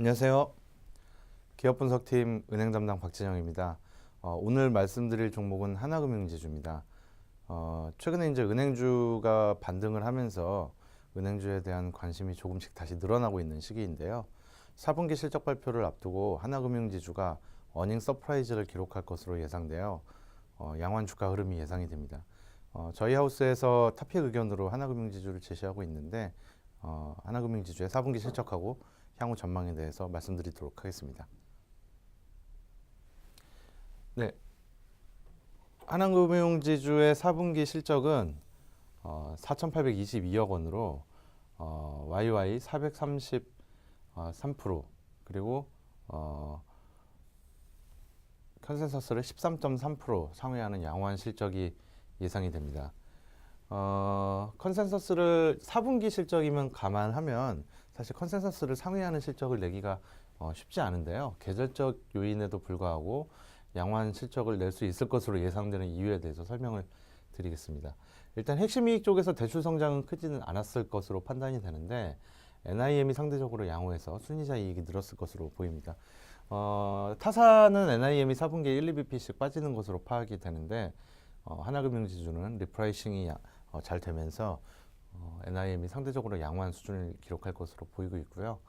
안녕하세요. 기업 분석팀 은행 담당 박진영입니다. 어, 오늘 말씀드릴 종목은 하나금융지주입니다. 어, 최근에 이제 은행주가 반등을 하면서 은행주에 대한 관심이 조금씩 다시 늘어나고 있는 시기인데요. 4분기 실적 발표를 앞두고 하나금융지주가 어닝 서프라이즈를 기록할 것으로 예상되어 어, 양환 주가 흐름이 예상이 됩니다. 어, 저희 하우스에서 타픽 의견으로 하나금융지주를 제시하고 있는데 어, 하나금융지주의 4분기 실적하고 향후 전망에 대해서 말씀드리도록 하겠습니다. 네, 하나금융지주의 4분기 실적은 어, 4,822억 원으로 어, YY 433% 그리고 어, 컨센서스를 13.3% 상회하는 양호한 실적이 예상이 됩니다. 어, 컨센서스를 4분기 실적이면 감안하면 사실 컨센서스를 상회하는 실적을 내기가 어, 쉽지 않은데요. 계절적 요인에도 불구하고 양호한 실적을 낼 수 있을 것으로 예상되는 이유에 대해서 설명을 드리겠습니다. 일단 핵심 이익 쪽에서 대출 성장은 크지는 않았을 것으로 판단이 되는데 NIM이 상대적으로 양호해서 순이자 이익이 늘었을 것으로 보입니다. 어, 타사는 NIM이 4분기에 1, 2bp씩 빠지는 것으로 파악이 되는데 어, 하나금융지주는 리프라이싱이 야- 어, 잘 되면서 어, NIM이 상대적으로 양호한 수준을 기록할 것으로 보이고 있고요.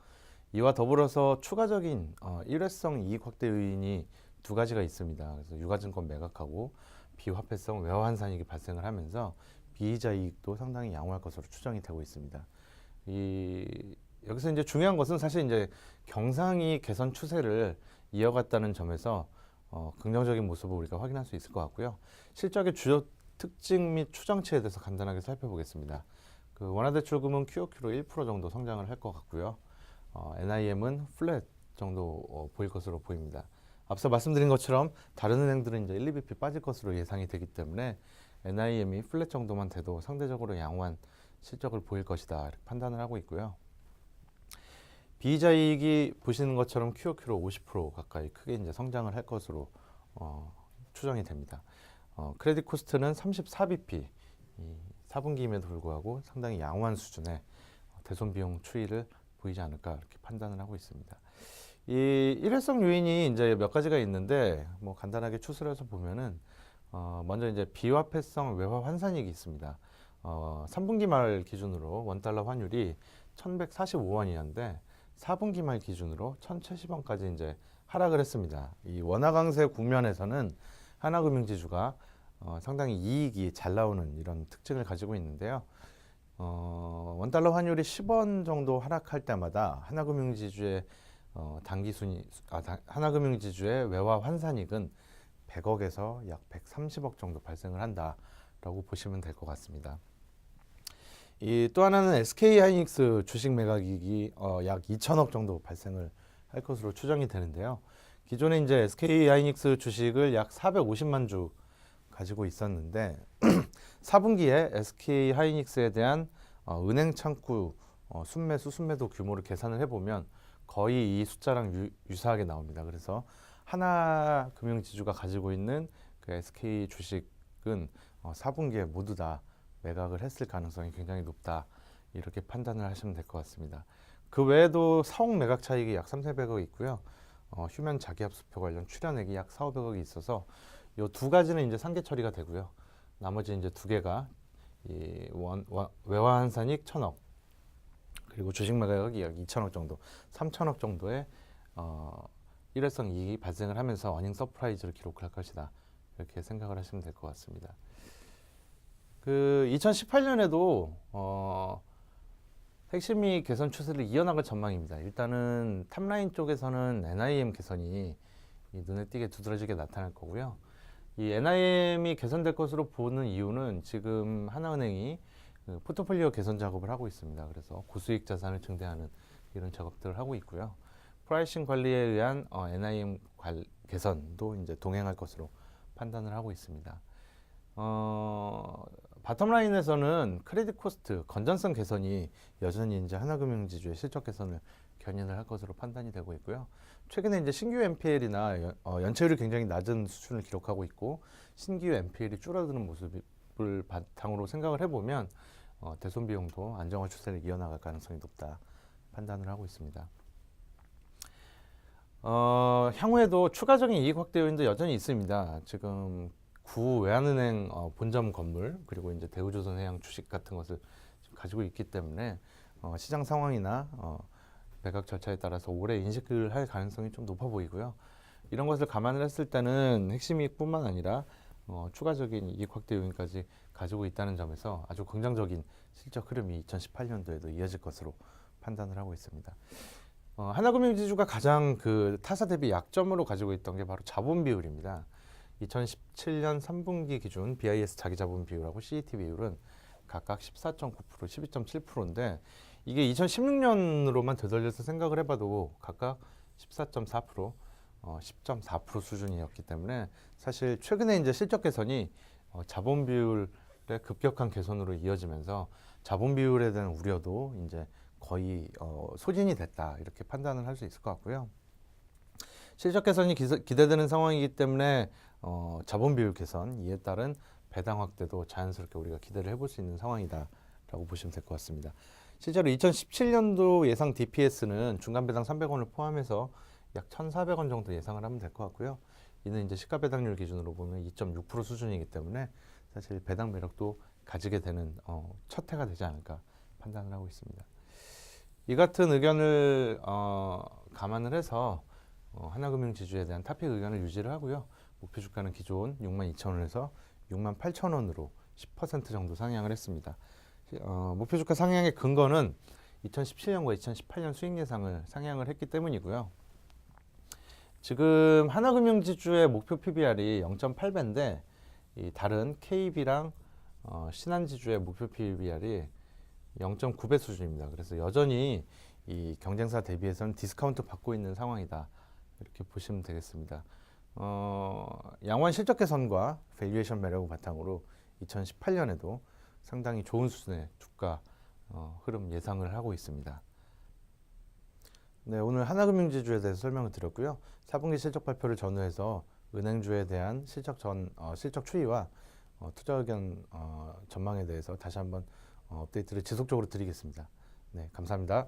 이와 더불어서 추가적인 어, 일회성 이익 확대 요인이 두 가지가 있습니다. 그래서 유가증권 매각하고 비화폐성 외화 환산이익이 발생을 하면서 비이자 이익도 상당히 양호할 것으로 추정이 되고 있습니다. 이 여기서 이제 중요한 것은 사실 이제 경상이 개선 추세를 이어갔다는 점에서 어, 긍정적인 모습을 우리가 확인할 수 있을 것 같고요. 실적의 주요 특징 및 추정치에 대해서 간단하게 살펴보겠습니다. 그 원화대출금은 QOQ로 1% 정도 성장을 할 것 같고요. 어, NIM은 플랫 정도 어, 보일 것으로 보입니다. 앞서 말씀드린 것처럼 다른 은행들은 이제 1, 2bp 빠질 것으로 예상이 되기 때문에 NIM이 플랫 정도만 돼도 상대적으로 양호한 실적을 보일 것이다 이렇게 판단을 하고 있고요. 비이자 이익이 보시는 것처럼 QOQ로 50% 가까이 크게 이제 성장을 할 것으로 어, 추정이 됩니다. 어, 크레딧 코스트는 34bp 이 4분기임에도 불구하고 상당히 양호한 수준의 대손 비용 추이를 보이지 않을까 이렇게 판단을 하고 있습니다. 이 일회성 요인이 이제 몇 가지가 있는데 뭐 간단하게 추스를 해서 보면은 어, 먼저 이제 비화폐성 외화 환산이익이 있습니다. 어, 3분기 말 기준으로 원 달러 환율이 1,145원이었는데 4분기 말 기준으로 1,070원까지 이제 하락을 했습니다. 이 원화 강세 국면에서는 하나금융지주가 어, 상당히 이익이 잘 나오는 이런 특징을 가지고 있는데요. 어, 원 달러 환율이 10원 정도 하락할 때마다 하나금융지주의 어, 단기 순위 아, 다- 하나금융지주의 외화 환산익은 100억에서 약 130억 정도 발생을 한다라고 보시면 될 것 같습니다. 이 또 하나는 SK 하이닉스 주식 매각이익이 어, 약 2천억 정도 발생을 할 것으로 추정이 되는데요. 기존에 이제 SK 하이닉스 주식을 약 450만 주 가지고 있었는데 4분기에 SK 하이닉스에 대한 어, 은행 창구 어, 순매 수 순매도 규모를 계산을 해보면 거의 이 숫자랑 유, 유사하게 나옵니다. 그래서 하나 금융지주가 가지고 있는 그 SK 주식은 어, 4분기에 모두 다 매각을 했을 가능성이 굉장히 높다. 이렇게 판단을 하시면 될 것 같습니다. 그 외에도 사옥 매각 차익이 약 3, 400억 있고요. 어, 휴면 자기합수표 관련 출연액이 약 4, 500억이 있어서 이두 가지는 이제 상계 처리가 되고요. 나머지 이제 두 개가 이 원, 원, 외화 환산익 1천억 그리고 주식 매각이 약 2천억 정도, 3천억 정도의 어, 일회성 이익이 발생을 하면서 어닝 서프라이즈를 기록할 것이다. 이렇게 생각을 하시면 될 것 같습니다. 그 2018년에도 어, 핵심이 개선 추세를 이어나갈 전망입니다. 일단은 탑라인 쪽에서는 NIM 개선이 이 눈에 띄게 두드러지게 나타날 거고요. 이 NIM이 개선될 것으로 보는 이유는 지금 하나은행이 그 포트폴리오 개선 작업을 하고 있습니다. 그래서 고수익 자산을 증대하는 이런 작업들을 하고 있고요. 프라이싱 관리에 의한 어, NIM 관, 개선도 이제 동행할 것으로 판단을 하고 있습니다. 어, 바텀라인에서는 크레딧 코스트 건전성 개선이 여전히 이제 하나금융지주의 실적 개선을 견인을 할 것으로 판단이 되고 있고요. 최근에 이제 신규 NPL이나 연, 어, 연체율이 굉장히 낮은 수준을 기록하고 있고 신규 NPL이 줄어드는 모습을 바탕으로 생각을 해보면 어, 대손 비용도 안정화 추세를 이어나갈 가능성이 높다 판단을 하고 있습니다. 어, 향후에도 추가적인 이익 확대 요인도 여전히 있습니다. 지금 구 외환은행 어, 본점 건물 그리고 이제 대우조선해양 주식 같은 것을 가지고 있기 때문에 어, 시장 상황이나 어, 매각 절차에 따라서 올해 인식을 할 가능성이 좀 높아 보이고요. 이런 것을 감안을 했을 때는 핵심 이익뿐만 아니라 어, 추가적인 이익 확대 요인까지 가지고 있다는 점에서 아주 긍정적인 실적 흐름이 2018년도에도 이어질 것으로 판단을 하고 있습니다. 어, 하나금융지주가 가장 그 타사 대비 약점으로 가지고 있던 게 바로 자본 비율입니다. 2017년 3분기 기준 BIS 자기 자본 비율하고 CET 비율은 각각 14.9%, 12.7%인데 이게 2016년으로만 되돌려서 생각을 해봐도 각각 14.4%, 어, 10.4% 수준이었기 때문에 사실 최근에 이제 실적 개선이 어, 자본 비율의 급격한 개선으로 이어지면서 자본 비율에 대한 우려도 이제 거의 어, 소진이 됐다 이렇게 판단을 할 수 있을 것 같고요. 실적 개선이 기대되는 상황이기 때문에 어, 자본 비율 개선 이에 따른 배당 확대도 자연스럽게 우리가 기대를 해볼 수 있는 상황이다라고 보시면 될 것 같습니다. 실제로 2017년도 예상 DPS는 중간 배당 300원을 포함해서 약 1,400원 정도 예상을 하면 될 것 같고요. 이는 이제 시가 배당률 기준으로 보면 2.6% 수준이기 때문에 사실 배당 매력도 가지게 되는 어, 첫 해가 되지 않을까 판단을 하고 있습니다. 이 같은 의견을 어, 감안을 해서 어, 하나금융지주에 대한 타픽 의견을 유지를 하고요. 목표 주가는 기존 62,000원에서 68,000원으로 10% 정도 상향을 했습니다. 어, 목표 주가 상향의 근거는 2017년과 2018년 수익 예상을 상향을 했기 때문이고요. 지금 하나금융지주의 목표 PBR이 0.8배인데 이 다른 KB랑 어, 신한지주의 목표 PBR이 0.9배 수준입니다. 그래서 여전히 이 경쟁사 대비해서는 디스카운트 받고 있는 상황이다. 이렇게 보시면 되겠습니다. 어, 양호한 실적 개선과 밸류에이션 매력을 바탕으로 2018년에도 상당히 좋은 수준의 주가 어, 흐름 예상을 하고 있습니다. 네, 오늘 하나금융지주에 대해서 설명을 드렸고요. 4분기 실적 발표를 전후해서 은행주에 대한 실적 전 어, 실적 추이와 어, 투자 의견 어, 전망에 대해서 다시 한번 어, 업데이트를 지속적으로 드리겠습니다. 네, 감사합니다.